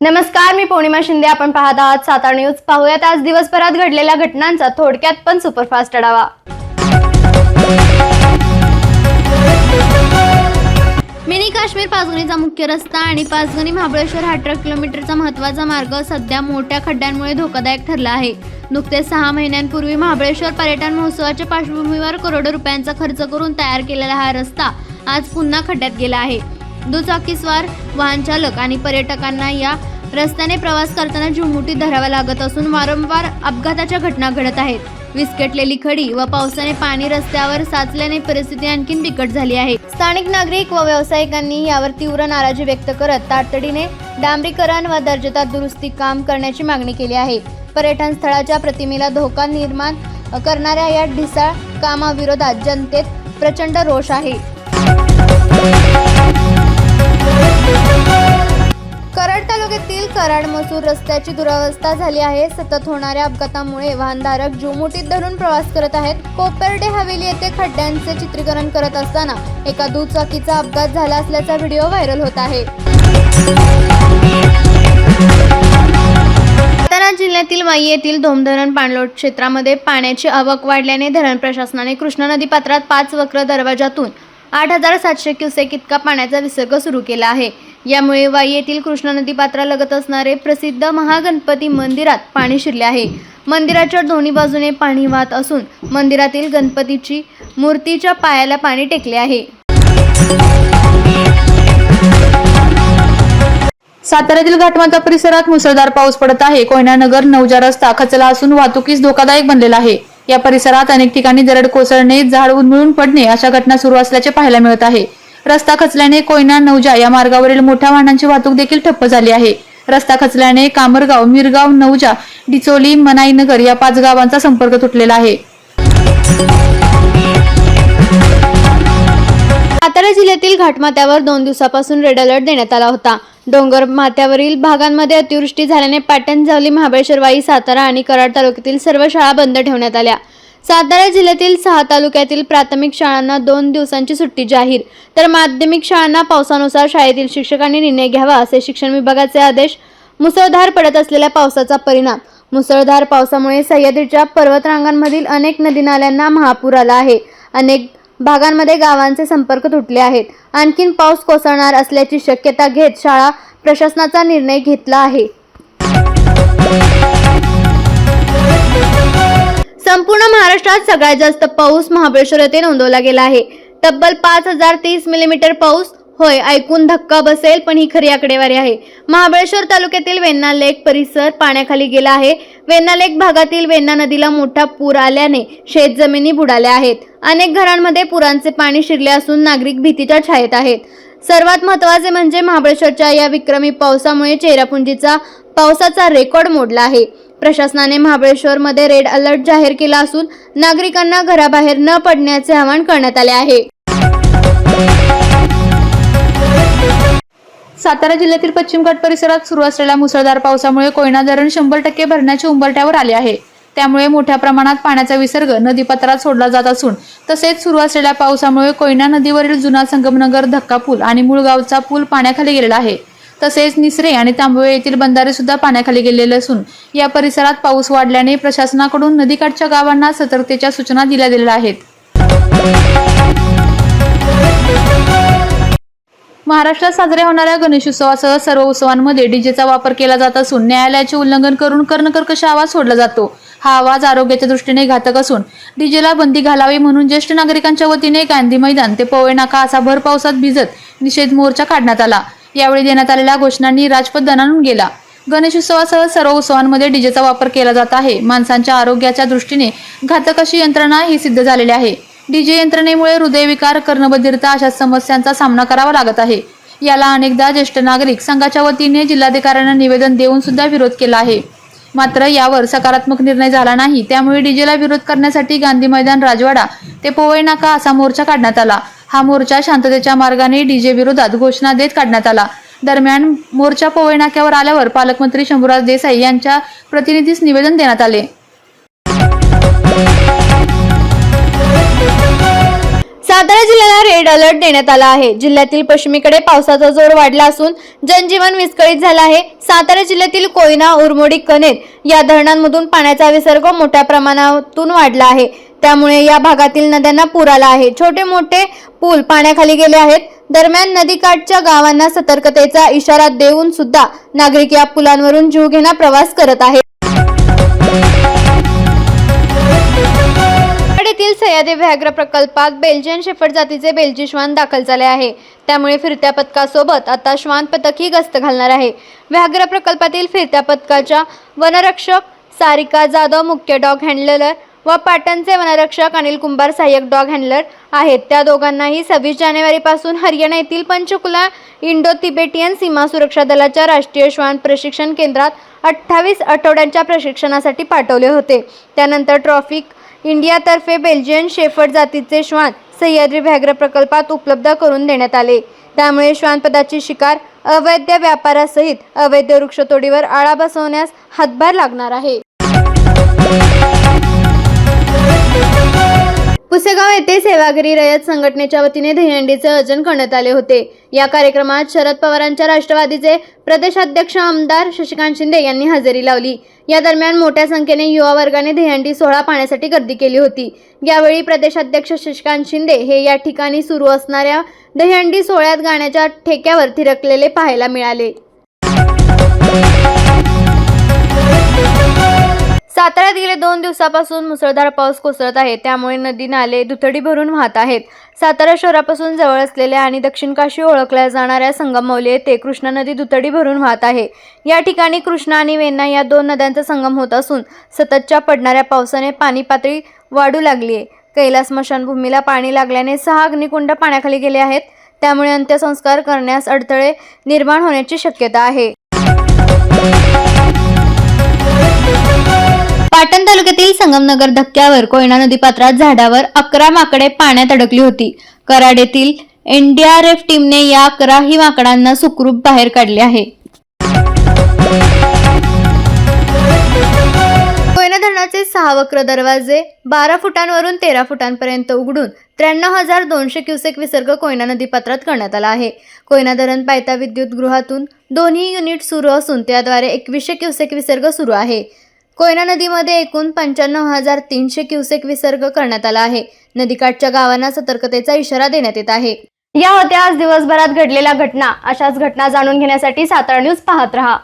नमस्कार मी पौर्णिमा शिंदे. आपण पाहत आहात सातारा न्यूज. पाहूयात आज दिवसभरात घडलेल्या घटनांचा थोडक्यात पण सुपरफास्ट आढावा. मिनी काश्मीर पाचगणीचा मुख्य रस्ता आणि पाचगणी महाबळेश्वर हा अठरा किलोमीटरचा महत्त्वाचा मार्ग सध्या मोठ्या खड्ड्यांमुळे धोकादायक ठरला आहे. नुकतेच सहा महिन्यांपूर्वी महाबळेश्वर पर्यटन महोत्सवाच्या पार्श्वभूमीवर करोडो रुपयांचा खर्च करून तयार केलेला हा रस्ता आज पुन्हा खड्ड्यात गेला आहे. दुचाकीस्वार वाहन चालक आणि पर्यटकांना या रस्त्याने प्रवास करताना झुमुटी धरावा लागत असून वारंवार अपघाताच्या घटना घडत आहेत. विस्कटलेली खडी व पावसाने पाणी रस्त्यावर साचल्याने परिस्थिती आणखीन बिकट झाली आहे. स्थानिक नागरिक व व्यावसायिकांनी यावर तीव्र नाराजी व्यक्त करत तातडीने डांबरीकरण व दर्जेदार दुरुस्ती काम करण्याची मागणी केली आहे. पर्यटन स्थळाच्या प्रतिमेला धोका निर्माण करणाऱ्या या ढिसाळ कामाविरोधात जनतेत प्रचंड रोष आहे. कराड मसूर रस्त्याची दुरावस्था झाली आहे. सतत होणाऱ्या अपघातामुळे वाहनधारक जुमुटीत धरून प्रवास करत आहेत. कोपर्डे हवेली येथे खड्ड्यांचे चित्रीकरण करत असताना एका दुचाकीचा अपघात झाला असल्याचा व्हिडिओ व्हायरल होत आहे. जिल्ह्यातील वाई येथील धोमधरण पाणलोट क्षेत्रामध्ये पाण्याची आवक वाढल्याने धरण प्रशासनाने कृष्णा नदी पात्रात पाच वक्र दरवाजातून आठ हजार सातशे क्युसेक इतका पाण्याचा विसर्ग सुरू केला आहे. यामुळे वाई येथील कृष्णा नदी पात्रालगत असणारे प्रसिद्ध महागणपती मंदिरात पाणी शिरले आहे. मंदिराच्या दोन्ही बाजूने पाणी वाहत असून मंदिरातील गणपतीची मूर्तीच्या पायाला पाणी टेकले आहे. साताऱ्यातील घाटमाता परिसरात मुसळधार पाऊस पडत आहे. कोयनानगर नवजा रस्ता खचला असून वाहतुकीस धोकादायक बनलेला आहे. या परिसरात अनेक ठिकाणी दरड कोसळणे झाड उन्मळून पडणे अशा घटना सुरू असल्याचे पाहायला मिळत आहे. रस्ता खचल्याने कोयना नवजा या मार्गावरील मोठ्या वाहनांची वाहतूक देखील ठप्प झाली आहे. रस्ता खचल्याने कामरगाव मिरगाव नवजा डिचोली मनाईनगर या पाच गावांचा संपर्क तुटलेला आहे. सातारा जिल्ह्यातील घाटमात्यावर दोन दिवसापासून रेड अलर्ट देण्यात आला होता. डोंगर माथ्यावरील भागांमध्ये अतिवृष्टी झाल्याने पाटण जावली सातारा आणि कराड तालुक्यातील सर्व शाळा बंद ठेवण्यात आल्या. सातारा जिल्ह्यातील सहा तालुक्यातील प्राथमिक शाळांना दोन दिवसांची सुट्टी जाहीर. तर माध्यमिक शाळांना पावसानुसार शाळेतील शिक्षकांनी निर्णय घ्यावा असे शिक्षण विभागाचे आदेश मुसळधार पडत असलेल्या पावसाचा परिणाम. मुसळधार पावसामुळे सह्याद्रीच्या पर्वतरांगांमधील अनेक नदी नाल्यांना महापूर आला आहे. अनेक भागांमध्ये गावांचे संपर्क तुटले आहेत. आणखीन पाऊस कोसळणार असल्याची शक्यता घेत शाळा प्रशासनाचा निर्णय घेतला आहे. संपूर्ण महाराष्ट्रात सगळ्यात जास्त पाऊस महाबळेश्वर येथे नोंदवला गेला आहे. तब्बल पाच हजार तीस मिलीमीटर पाऊस होय ऐकून धक्का बसेल पण ही खरी आकडेवारी आहे. महाबळेश्वर तालुक्यातील वेन्ना लेक परिसर पाण्याखाली गेला आहे. वेन्ना लेक भागातील वेन्ना नदीला मोठा पूर आल्याने शेतजमिनी बुडाल्या आहेत. अनेक घरांमध्ये पुरांचे पाणी शिरले असून नागरिक भीतीच्या छायेत आहेत. सर्वात महत्त्वाचे म्हणजे महाबळेश्वरच्या या विक्रमी पावसामुळे चेरापुंजीचा पावसाचा रेकॉर्ड मोडला आहे. प्रशासनाने महाबळेश्वरमध्ये रेड अलर्ट जाहीर केला असून नागरिकांना घराबाहेर न पडण्याचे आवाहन करण्यात आले आहे. सातारा जिल्ह्यातील पश्चिम घाट परिसरात सुरू असलेल्या मुसळधार पावसामुळे कोयना धरण शंभर टक्के भरण्याच्या उंबरठ्यावर आले आहे. त्यामुळे मोठ्या प्रमाणात पाण्याचा विसर्ग नदीपात्रात सोडला जात असून तसेच सुरू असलेल्या पावसामुळे कोयना नदीवरील जुना संगमनगर धक्का पूल आणि मुळगावचा पूल पाण्याखाली गेलेला आहे. तसेच निसरे आणि तांबवे येथील बंधारे सुद्धा पाण्याखाली गेलेले असून या परिसरात पाऊस वाढल्याने प्रशासनाकडून नदीकाठच्या गावांना सतर्कतेच्या सूचना दिल्या गेलेल्या आहेत. महाराष्ट्रात साजऱ्या होणाऱ्या गणेशोत्सवासह सर्व उत्सवांमध्ये डीजेचा वापर केला जात असून न्यायालयाचे उल्लंघन करून कर्णकर्कश आवाज सोडला जातो? हा आवाज आरोग्याच्या दृष्टीने घातक असून डीजेला बंदी घालावी म्हणून ज्येष्ठ नागरिकांच्या वतीने गांधी मैदान ते पवळे नाका असा भर पावसात भिजत निषेध मोर्चा काढण्यात आला. यावेळी देण्यात आलेल्या घोषणांनी राजपथ दणानून गेला. गणेशोत्सवासह सर्व उत्सवांमध्ये डीजेचा वापर केला जात आहे. माणसांच्या आरोग्याच्या दृष्टीने घातक अशी यंत्रणा ही सिद्ध झालेली आहे. डीजे यंत्रणेमुळे हृदयविकार कर्णबधिरता अशा समस्यांचा सामना करावा लागत आहे. याला अनेकदा ज्येष्ठ नागरिक संघाच्या वतीने जिल्हाधिकाऱ्यांना निवेदन देऊन सुद्धा विरोध केला आहे. मात्र यावर सकारात्मक निर्णय झाला नाही. त्यामुळे डीजेला विरोध करण्यासाठी गांधी मैदान राजवाडा ते पोवई नाका असा मोर्चा काढण्यात आला. हा मोर्चा शांततेच्या मार्गाने डीजे विरोधात घोषणा देत काढण्यात आला. दरम्यान मोर्चा पोवई नाक्यावर आल्यावर पालकमंत्री शंभूराज देसाई यांच्या प्रतिनिधीस निवेदन देण्यात आले. रेड अलर्ट देण्यात आला आहे. जिल्ह्यातील पश्चिमेकडे पावसाचा जोर वाढला असून जनजीवन विस्कळीत झालं आहे. सातारा जिल्ह्यातील कोयना उरमोडी कनेर या धरणांमधून पाण्याचा विसर्ग मोठ्या प्रमाणातून वाढला आहे. त्यामुळे या भागातील नद्यांना पूर आला आहे. छोटे मोठे पूल पाण्याखाली गेले आहेत. दरम्यान नदीकाठच्या गावांना सतर्कतेचा इशारा देऊन सुद्धा नागरिक या पुलांवरून जीव घेणा प्रवास करत आहेत. सह्याद्री व्याघ्र प्रकल्पात बेल्जियन शेफर्ड जातीचे बेल्जी श्वान दाखल झाले आहे. त्यामुळे फिरत्या पथकासोबत आता श्वान पथकही गस्त घालणार आहे. व्याघ्र प्रकल्पातील फिरत्या पथकाच्या वनरक्षक सारिका जाधव मुख्य डॉग हँडलर व पाटणचे वनरक्षक अनिल कुंभार सहाय्यक डॉग हँडलर आहेत. त्या दोघांनाही सव्वीस जानेवारीपासून हरियाणा येथील पंचकुला इंडो तिबेटियन सीमा सुरक्षा दलाच्या राष्ट्रीय श्वान प्रशिक्षण केंद्रात अठ्ठावीस आठवड्यांच्या प्रशिक्षणासाठी पाठवले होते. त्यानंतर ट्रॉफिक इंडियातर्फे बेल्जियन शेफर्ड जातीचे श्वान सह्याद्री व्याघ्र प्रकल्पात उपलब्ध करून देण्यात आले. त्यामुळे श्वानपदाची शिकार अवैध व्यापारासहित अवैध वृक्षतोडीवर आळा बसवण्यास हातभार लागणार आहे. पुसेगाव येथे सेवागिरी रयत संघटनेच्या वतीने दहीहंडीचे आयोजन करण्यात आले होते. या कार्यक्रमात शरद पवारांच्या राष्ट्रवादीचे प्रदेशाध्यक्ष आमदार शशिकांत शिंदे यांनी हजेरी लावली. या दरम्यान मोठ्या संख्येने युवा वर्गाने दहीहंडी सोहळा पाहण्यासाठी गर्दी केली होती. यावेळी प्रदेशाध्यक्ष शशिकांत शिंदे हे या ठिकाणी सुरू असणाऱ्या दहीहंडी सोहळ्यात गाण्याच्या ठेक्यावर थिरकलेले पाहायला मिळाले. साताऱ्यात गेले दोन दिवसापासून मुसळधार पाऊस कोसळत आहे. त्यामुळे नदी नाले दुथडी भरून वाहत आहेत. सातारा शहरापासून जवळ असलेल्या आणि दक्षिण काशी ओळखल्या जाणाऱ्या संगमवली येथे कृष्णा नदी दुथडी भरून वाहत आहे. या ठिकाणी कृष्णा आणि वेन्ना या दोन नद्यांचा संगम होत असून सततच्या पडणाऱ्या पावसाने पाणी पातळी वाढू लागली आहे. कैलास स्मशानभूमीला पाणी लागल्याने सहा अग्निकुंड पाण्याखाली गेले आहेत. त्यामुळे अंत्यसंस्कार करण्यास अडथळे निर्माण होण्याची शक्यता आहे. पाटण तालुक्यातील संगमनगर धक्क्यावर कोयना नदीपात्रात झाडावर अकरा माकडे पाण्यात अडकली होती. कराड येथील एनडीआरएफ टीमने या अकराही माकडांना सुखरूप बाहेर काढले आहे. कोयना धरणाचे सहा वक्र दरवाजे बारा फुटांवरून तेरा फुटांपर्यंत उघडून त्र्याण्णव हजार दोनशे क्युसेक विसर्ग कोयना नदीपात्रात करण्यात आला आहे. कोयना धरण पायता विद्युत गृहातून दोन्ही युनिट सुरू असून त्याद्वारे एकवीसशे क्युसेक विसर्ग सुरू आहे. कोयना नदीमध्ये एकूण पंच्याण्णव हजार तीनशे क्युसेक विसर्ग करण्यात आला आहे. नदीकाठच्या गावांना सतर्कतेचा इशारा देण्यात येत आहे. या होत्या आज दिवसभरात घडलेल्या घटना. अशाच घटना जाणून घेण्यासाठी सातारा न्यूज पाहत रहा.